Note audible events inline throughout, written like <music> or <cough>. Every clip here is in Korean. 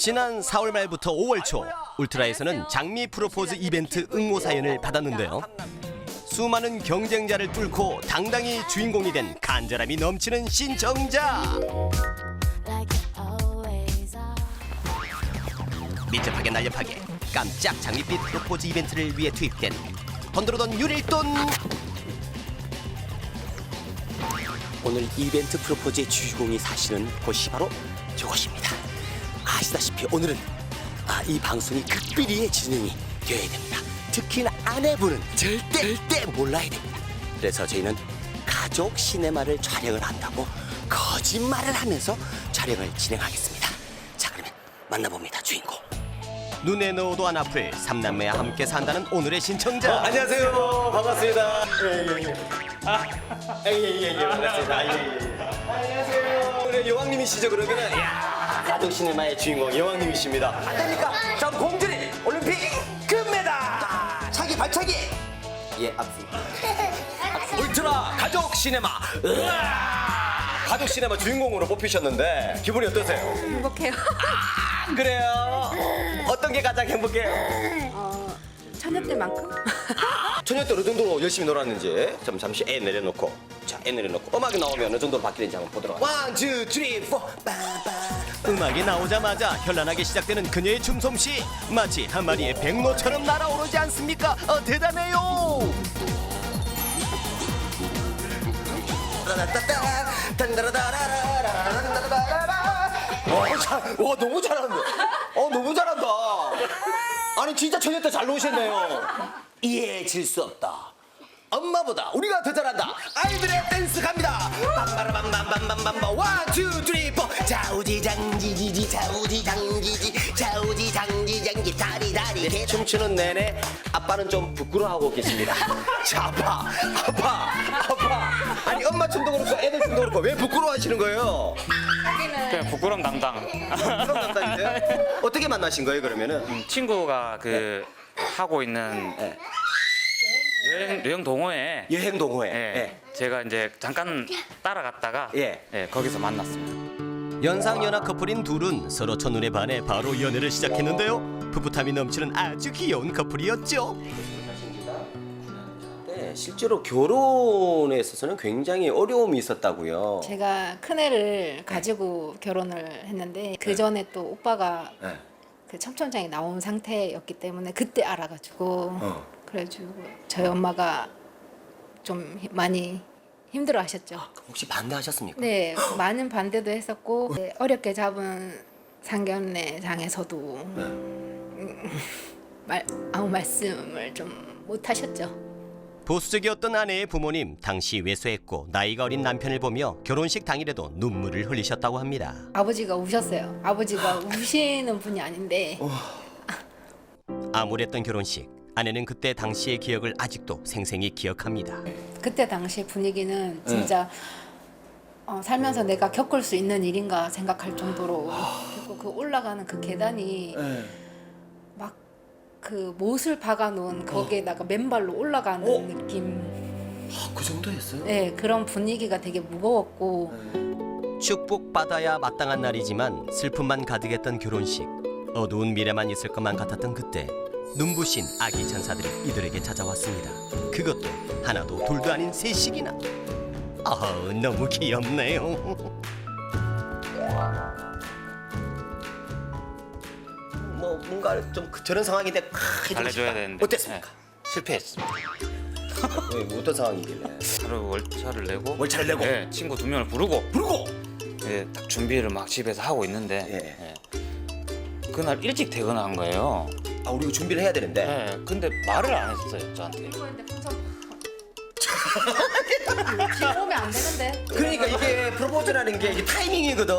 지난 4월 말부터 5월 초 울트라에서는 장미 프로포즈 이벤트 응모 사연을 받았는데요. 수많은 경쟁자를 뚫고 당당히 주인공이 된 간절함이 넘치는 신청자. 민첩하게 날렵하게 깜짝 장밋빛 프로포즈 이벤트를 위해 투입된 돈들어돈 유릴돈 오늘 이벤트 프로포즈의 주인공이 사시는 곳이 바로 저곳입니다. 아시다시피 오늘은 아, 이 방송이 극비리의 진행이 되어야 됩니다. 특히나 아내분은 절대 절대 몰라야 됩니다. 그래서 저희는 가족 시네마를 촬영을 한다고 거짓말을 하면서 촬영을 진행하겠습니다. 자 그러면 만나봅니다 주인공. 눈에 넣어도 안 아플 삼남매와 함께 산다는 오늘의 신청자 안녕하세요. 반갑습니다. 예, 예, 예. 아, 예, 예, 예, 반갑습니다. 예, 예. 안녕하세요. 오늘 여왕님이시죠, 그러면은? 이야, 가족 시네마의 주인공 여왕님이십니다. 안 됩니까? 자, 공들이 올림픽 금메달! 차기, 발차기! 예, 압수. <laughs> 울트라 가족 시네마! 으아! 가족 시네마 주인공으로 뽑히셨는데 기분이 어떠세요? 행복해요. 아, 그래요? 어떤 게 가장 행복해요? 어, 처녀 때만큼? 저녁 때 어느 정도로 열심히 놀았는지 좀 잠시 애 내려놓고 자 애 내려놓고 음악이 나오면 어느 정도로 바뀌는지 한번 보도록 하겠습니다 원, 투, 쓰리, 포 음악이 나오자마자 현란하게 시작되는 그녀의 춤솜씨. 마치 한 마리의 백로처럼 날아오르지 않습니까? 어, 대단해요! 와, 잘, 와 너무 잘한다. 어 너무 잘한다. 아니 진짜 저녁 때잘 노셨네요. 이해질 수 없다 엄마보다 우리가 더 잘한다. 아이들의 댄스 갑니다. 빰바라밤밤밤밤밤밤. 원투 쓰리 포 자우지장지지지 자우지장지지 자우지장지장지 다리다리 개 춤추는 내내 아빠는 좀 부끄러워하고 계십니다. <laughs> 자 아빠 아빠 아빠. 아니 엄마 춤도 그렇고 애들 춤도 그렇고 왜 부끄러워하시는 거예요? 그냥 부끄러움 담당. 부끄러운 남자인데 어떻게 만나신 거예요 그러면은? 친구가 그 하고 있는 예. 여행, 여행 동호회. 여행 동호회 예. 예. 제가 이제 잠깐 따라갔다가 예. 예, 거기서 만났습니다. 연상연하 커플인 둘은 서로 첫눈에 반해 바로 연애를 시작했는데요 풋풋함이 넘치는 아주 귀여운 커플이었죠 네, 실제로 결혼에 있어서는 굉장히 어려움이 있었다고요. 제가 큰애를 가지고 결혼을 했는데 그 전에 또 오빠가 네. 그 첨천장에 나온 상태였기 때문에 그때 알아가지고 어. 그래가지고 저희 엄마가 좀 히- 많이 힘들어 하셨죠. 혹시 반대하셨습니까? 네, 많은 반대도 했었고 네, 어렵게 잡은 상견례장에서도 음, 말, 아무 말씀을 좀 못 하셨죠. 보수적이었던 아내의 부모님 당시 외소했고 나이가 어린 남편을 보며 결혼식 당일에도 눈물을 흘리셨다고 합니다 아버지가 우셨어요. 아버지가 우시는 분이 아닌데 암울했던 결혼식 아내는 그때 당시의 기억을 아직도 생생히 기억합니다. 그때 당시 분위기는 진짜 어, 살면서 내가 겪을 수 있는 일인가 생각할 정도로 그리고 그 올라가는 그 계단이 막그 못을 박아놓은 거기에다가 맨발로 올라가는 어? 느낌. 아, 그 정도였어요? 네 그런 분위기가 되게 무거웠고. 축복받아야 마땅한 날이지만 슬픔만 가득했던 결혼식. 어두운 미래만 있을 것만 같았던 그때 눈부신 아기 전사들이 이들에게 찾아왔습니다 그것도 하나도 둘도 아닌 셋씩이나 아 너무 귀엽네요 뭐 뭔가 좀 그- 저런 상황인데 크, 해주고 달래줘야 싶다. 되는데. 어땠습니까? 실패했습니다. 왜, 뭐 어떤 상황이길래? 하루 월차를 내고 월차를 내고? 예, 친구 두 명을 부르고 부르고 예, 딱 준비를 막 집에서 하고 있는데 예. 예. 그날 일찍 퇴근한 거예요. 아 우리 이거 준비를 해야 되는데 예, 근데 말을 안 했어요 저한테. 들어오면 안 되는데 그러니까 이게 프로포즈라는 게 이게 타이밍이거든.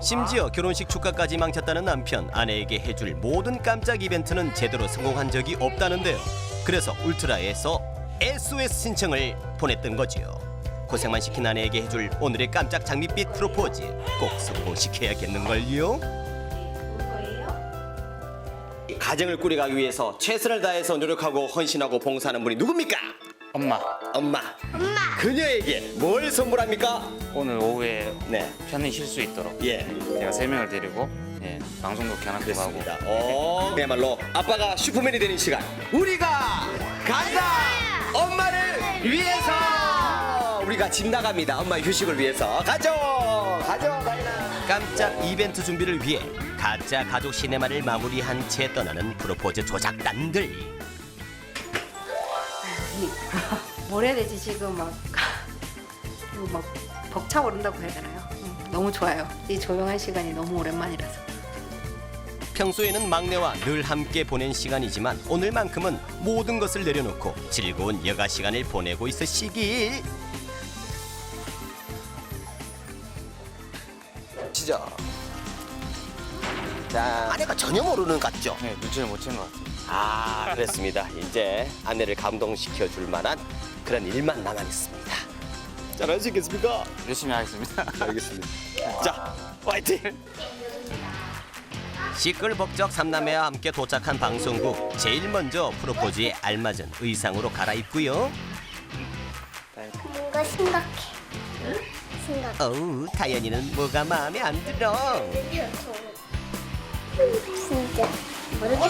심지어 결혼식 축가까지 망쳤다는 남편 아내에게 해줄 모든 깜짝 이벤트는 제대로 성공한 적이 없다는데요. 그래서 울트라에서 SOS 신청을 보냈던 거지요. 고생만 시킨 아내에게 해줄 오늘의 깜짝 장밋빛 프로포즈 꼭 성공시켜야겠는걸요. 가정을 꾸려가기 위해서 최선을 다해서 노력하고 헌신하고 봉사하는 분이 누굽니까? 엄마 엄마. 엄마. 그녀에게 뭘 선물합니까? 오늘 오후에 네. 편히 쉴 수 있도록 예. 제가 세 명을 데리고 예, 방송도 켜놓고 하고 그렇습니다. 어, 그야말로 아빠가 슈퍼맨이 되는 시간. 우리가 간다. 엄마를 위해서. 우리가 집 나갑니다. 엄마의 휴식을 위해서. 가죠. 가죠. 가이나. 깜짝 이벤트 준비를 위해 가짜 가족 시네마를 마무리한 채 떠나는 프로포즈 조작단들. 이 뭐라 <laughs> 해야 되지 지금 막, 막 벅차오른다고 해야 되나요? 음, 너무 좋아요. 이 조용한 시간이 너무 오랜만이라서. 평소에는 막내와 늘 함께 보낸 시간이지만 오늘만큼은 모든 것을 내려놓고 즐거운 여가 시간을 보내고 있으시길. 진짜. 자, 아내가 전혀 모르는 것 같죠? 네, 눈치를 못 챈 것 같아요. 아, 그렇습니다. <laughs> 이제 아내를 감동시켜 줄 만한 그런 일만 남아 있습니다. 잘하시겠습니까? 열심히 하겠습니다. <laughs> 알겠습니다. <laughs> 자, 화이팅! 시끌벅적 삼남매와 함께 도착한 방송국 제일 먼저 프로포즈에 알맞은 의상으로 갈아입고요. 뭔가 심각해. 심각해. 어우 다현이는 뭐가 마음에 안 들어. 진짜 모르겠다.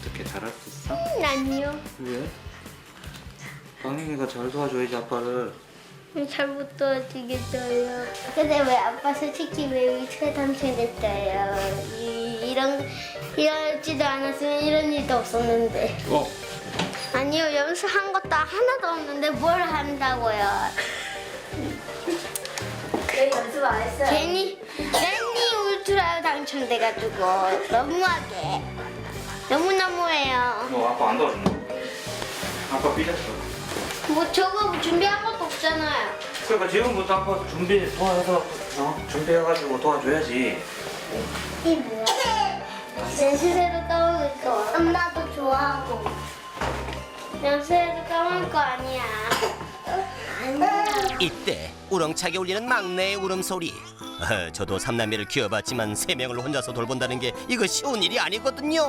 어떻게 잘할 수 있어? 아니요. 왜? 강민이가 잘 도와줘야지 아빠를. 잘 못 도와주겠어요. 근데 왜 아빠 솔직히 당첨됐어요? 이, 이런 이러지도 않았으면 이런 일도 없었는데. 어? 아니요 연습한 것도 하나도 없는데 뭘 한다고요? 왜 연습 안 했어요? 괜히 괜히 울트라 당첨돼가지고 너무하게 너무 너무해요. 너 아빠 안 도와준다. 아빠 삐졌어. 뭐 저거 준비한 것도 없잖아요. 그러니까 지금부터 아빠 준비 도와서 어? 준비해가지고 도와줘야지. 이 뭐야? 연습해도 까먹을 거. 엄마도 좋아하고. 연습해도 까먹을 거 아니야. 아니야. 이때 우렁차게 울리는 막내의 울음소리. 어, 저도 삼남매를 키워봤지만 세 명을 혼자서 돌본다는 게 이거 쉬운 일이 아니거든요.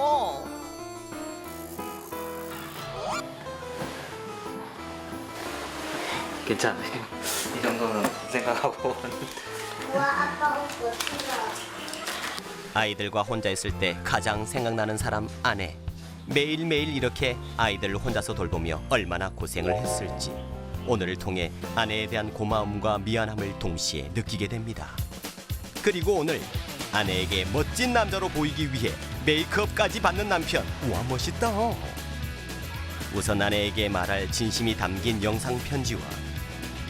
괜찮네. 이 정도는 생각하고. 와 아빠 옷 멋지다. 아이들과 혼자 있을 때 가장 생각나는 사람 아내. 매일매일 이렇게 아이들을 혼자서 돌보며 얼마나 고생을 했을지 오늘을 통해 아내에 대한 고마움과 미안함을 동시에 느끼게 됩니다. 그리고 오늘 아내에게 멋진 남자로 보이기 위해 메이크업까지 받는 남편. 우와 멋있다. 우선 아내에게 말할 진심이 담긴 영상 편지와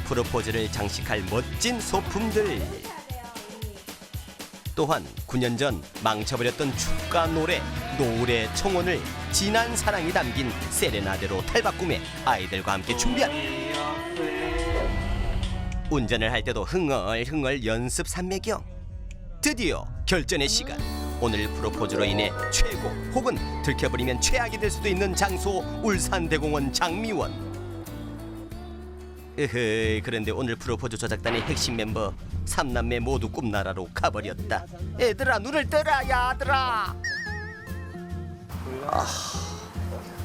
프로포즈를 장식할 멋진 소품들. 또한 9년 전 망쳐버렸던 축가 노래 노래 청혼을 진한 사랑이 담긴 세레나데로 탈바꿈해 아이들과 함께 준비한 운전을 할 때도 흥얼흥얼 연습 삼매경 드디어 결전의 시간. 오늘 프로포즈로 인해 최고 혹은 들켜버리면 최악이 될 수도 있는 장소 울산대공원 장미원. 으흐 그런데 오늘 프로포즈 조작단의 핵심 멤버 삼남매 모두 꿈나라로 가버렸다. 얘들아 눈을 떠라 야들아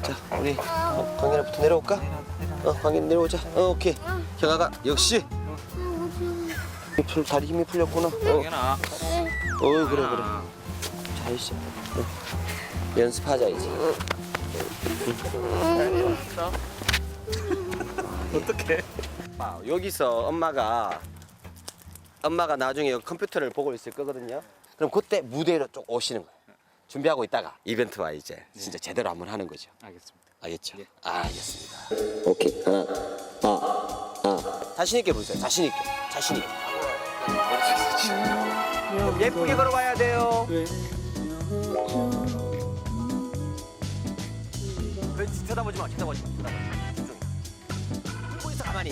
자, 우리 어, 광현아부터 내려올까? 어, 광현 내려오자. 어, 오케이. 경아가 역시 풀 다리 힘이 풀렸구나. 어, 당연아. 어 그래 그래. 잘했어. 어. 연습하자 이제. 어떡해. 아, 여기서 엄마가 엄마가 나중에 컴퓨터를 보고 있을 거거든요. 그럼 그때 무대로 쭉 오시는 거예요. 준비하고 있다가 이벤트와 이제 진짜 제대로 한번 하는 거죠. 알겠습니다. 알겠죠? 아, 알겠습니다. 오케이. 하나, 아, 아. 자신 있게 보세요. 자신 있게. 자신 있게. 예쁘게 걸어봐야 돼요. 그렇지. 쳐다보지 마. 쳐다보지 마. 쳐다보지 마. 집중해. 보고 있어 가만히.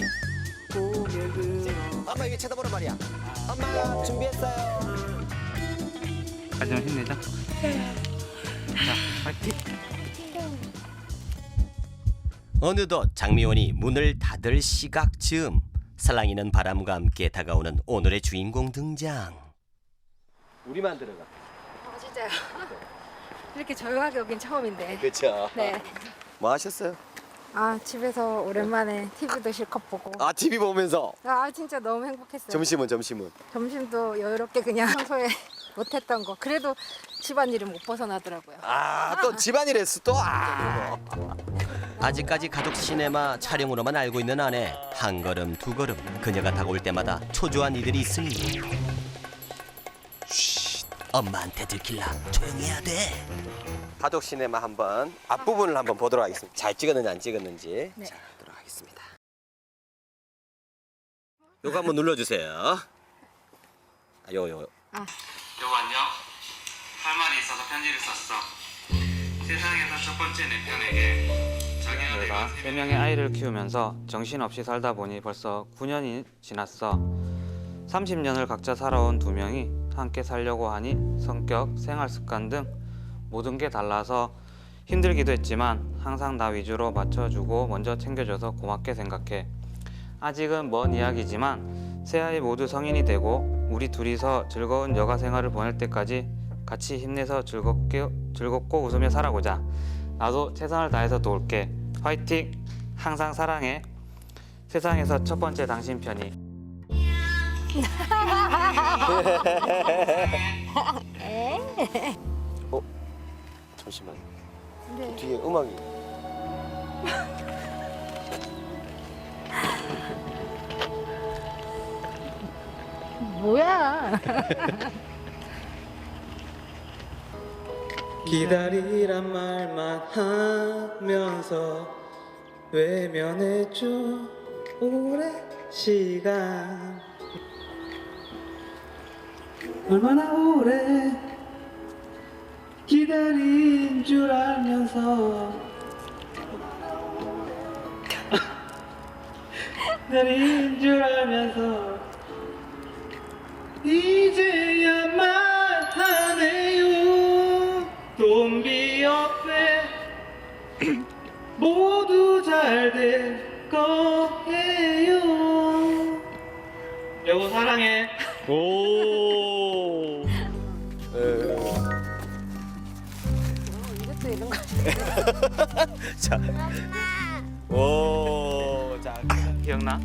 엄마 이게 쳐다보란 말이야. 엄마 준비했어요. 하지만 힘내자. 자, 파이팅. 어느덧 장미원이 문을 닫을 시각 즈음 살랑이는 바람과 함께 다가오는 오늘의 주인공 등장 우리만 들어가. 어, 진짜요? <laughs> 이렇게 조용하게 오긴 처음인데. 그렇죠. 네. 뭐 하셨어요? 아 집에서 오랜만에 TV도 실컷 보고 아 TV 보면서 아 진짜 너무 행복했어요. 점심은 점심은 점심도 여유롭게 그냥 <laughs> 평소에 못했던 거. 그래도 집안일은 못 벗어나더라고요. 아 또 집안일에서 또아. 아직까지 가족 시네마 촬영으로만 알고 있는 아내. 한 걸음 두 걸음 그녀가 다가올 때마다 초조한 이들이 있으니 쉿, 엄마한테 들킬라. 조용히 해야 돼. 가족 시네마 한번 앞부분을 한번 보도록 하겠습니다. 잘 찍었는지 안 찍었는지. 네. 자 보도록 하겠습니다. 요거 한번 눌러주세요. 아, 요 요. 여보 안녕 할 말이 있어서 편지를 썼어. 세상에서 첫 번째 내 편에게 자기 아내가 세 명의 아이를 키우면서 정신없이 살다 보니 벌써 9년이 지났어. 30년을 각자 살아온 두 명이 함께 살려고 하니 성격, 생활 습관 등 모든 게 달라서 힘들기도 했지만 항상 나 위주로 맞춰주고 먼저 챙겨줘서 고맙게 생각해. 아직은 먼 이야기지만 새 아이 모두 성인이 되고 우리 둘이서 즐거운 여가 생활을 보낼 때까지 같이 힘내서 즐겁게 즐겁고 웃으며 살아보자. 나도 최선을 다해서 도울게. 화이팅! 항상 사랑해. 세상에서 첫 번째 당신 편이. <laughs> 잠시만 네. 뒤에 음악이 <laughs> 뭐야? <laughs> 기다리란 말만 하면서 외면해줘. 오래 시간. 얼마나 오래 기다린 줄 알면서. <laughs> 기다린 줄 알면서 이제야 말하네요 Don't be afraid 모두 잘 될 거예요 여보 사랑해 오 이것도 이런 거. 자. 오, 자. 기억나?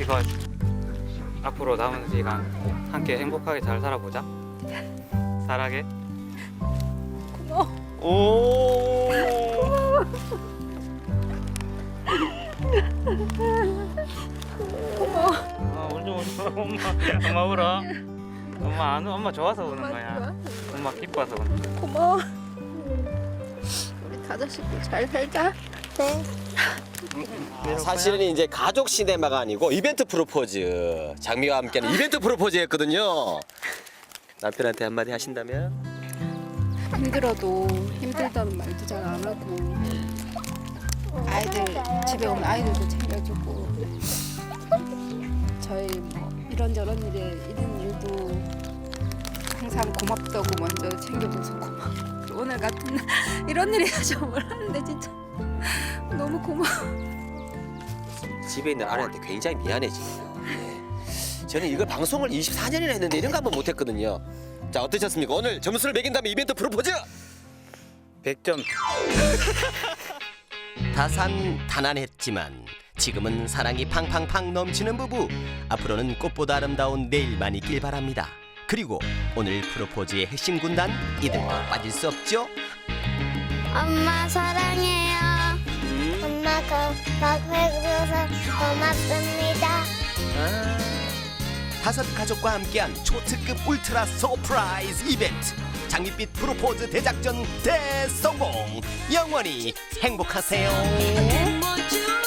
이거 앞으로 남은 시간 함께 행복하게 잘 살아보자 사랑해 오. 아, 울지 울지 엄마 엄마 울어 엄마 안 울- 엄마 좋아서 우는 거야 엄마 기뻐서 우는 거야 고마워. 우리 다섯 식구 잘 살자. 네. 사실은 이제 가족 시네마가 아니고 이벤트 프로포즈. 장미와 함께하는 이벤트 프로포즈였거든요. 남편한테 한마디 하신다면? 힘들어도 힘들다는 말도 잘 안 하고 아이들 집에 오면 아이들도 챙겨주고 저희 뭐 이런저런 일에 이런 일도 항상 고맙다고 먼저 챙겨줘서 고마워 오늘 같은 날 <laughs> 이런 일이 좀 몰랐는데 진짜 너무 고마워 집에 있는 아내한테 굉장히 미안해지네요. 예. 저는 이걸 방송을 24년이나 했는데 이런 거 한번 못했거든요. 자 어떠셨습니까? 오늘 점수를 매긴다면 이벤트 프로포즈 100점 <laughs> 다산다난했지만 지금은 사랑이 팡팡팡 넘치는 부부 앞으로는 꽃보다 아름다운 내일만 있길 바랍니다 그리고 오늘 프로포즈의 핵심 군단 이들과 빠질 수 없죠 엄마 사랑해 요. 엄마가 막해줘서 고맙습니다. 다섯 가족과 함께한 초특급 울트라 서프라이즈 이벤트 장밋빛 프로포즈 대작전 대성공 영원히 행복하세요 you